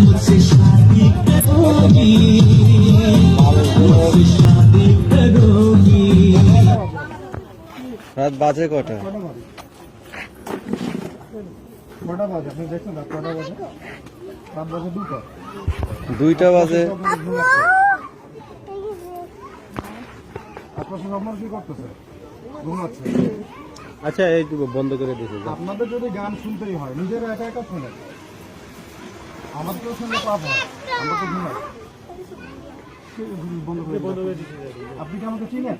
मुझसे शादी करोगी मुझसे शादी करोगी রাত বাজে কটা কটা বাজে আপনি দেখছেন রাত কটা বাজে রাত বাজে দুটো দুইটা বাজে আপনার সঙ্গে আপনার কি করতেছে ঘুমাচ্ছে আচ্ছা এইটুকু বন্ধ করে দিয়েছে আপনাদের যদি গান শুনতেই হয় নিজেরা একা একা শুনেন শুনলে পাপ হয় আমরা তো ঘুমাই বন্ধ করে দিন। আপনি কি আমাকে চিনেন?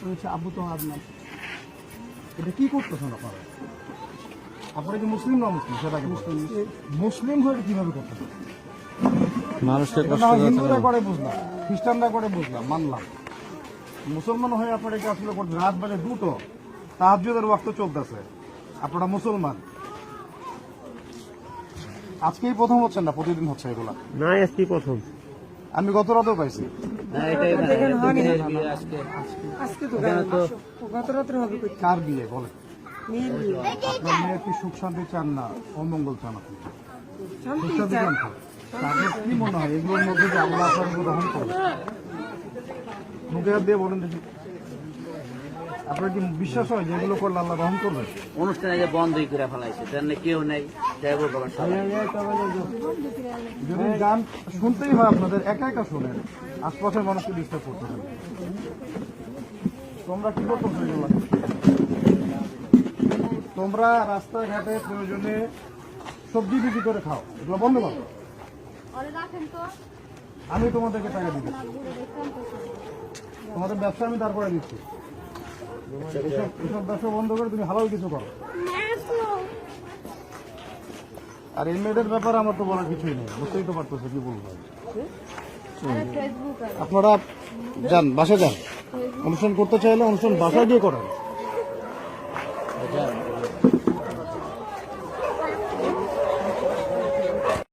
বলছে আব্বু তো আপনার এটা কি করতেছেন আপনারা? আপনারা কি মুসলিম না মুসলিম? সেটাকে মুসলিম মুসলিম হয়ে কীভাবে করতেছেন? মানুষকে হিন্দুরা করে বুঝলাম খ্রিস্টানরা করে বুঝলাম মানলাম। মুসলমান হয়ে আপনারা কাজগুলো করছেন রাত বাজে দুটো তাহাজুদের ওয়াক্ত চলতেছে। আপনারা মুসলমান। আজকেই প্রথম হচ্ছেন না? প্রতিদিন হচ্ছে এগুলা? না আজকে প্রথম। আমি গত রাতেও পাইছি। কার বিয়ে বলে আপনার মেয়ে কি সুখ শান্তি চান না? অমঙ্গল চান আপনি? সুখ শান্তি চান তো? কি মনে হয়? এগুলোর মধ্যে আল্লাহ আপনার গ্রহণ করবে মুখে হাত দিয়ে বলেন দেখি। আপনার কি বিশ্বাস হয় যে এগুলো করলে আল্লাহ গ্রহণ করবে? অনুষ্ঠানে যে বন্ধই করে ফেলাইছে তেমনি কেউ নেই যদি গান শুনতেই হয় আপনাদের একা একা শুনেন আশপাশের মানুষকে ডিস্টার্ব করতে হবে। তোমরা কি করতেছো এগুলো? তোমরা রাস্তাঘাটে প্রয়োজনে সবজি বিক্রি করে খাও এগুলো বন্ধ করো। আমি তোমাদেরকে টাকা দিতে তোমাদের ব্যবসা আমি তারপরে দিচ্ছি। এসব ব্যবসা বন্ধ করে তুমি হালাল কিছু করো আর এই মেয়েদের ব্যাপারে আমার তো বলার কিছুই নেই। বুঝতেই তো পারতেছে কি বলব। আপনারা যান বাসা যান। অনুষ্ঠান করতে চাইলে অনুষ্ঠান বাসায় গিয়ে করেন।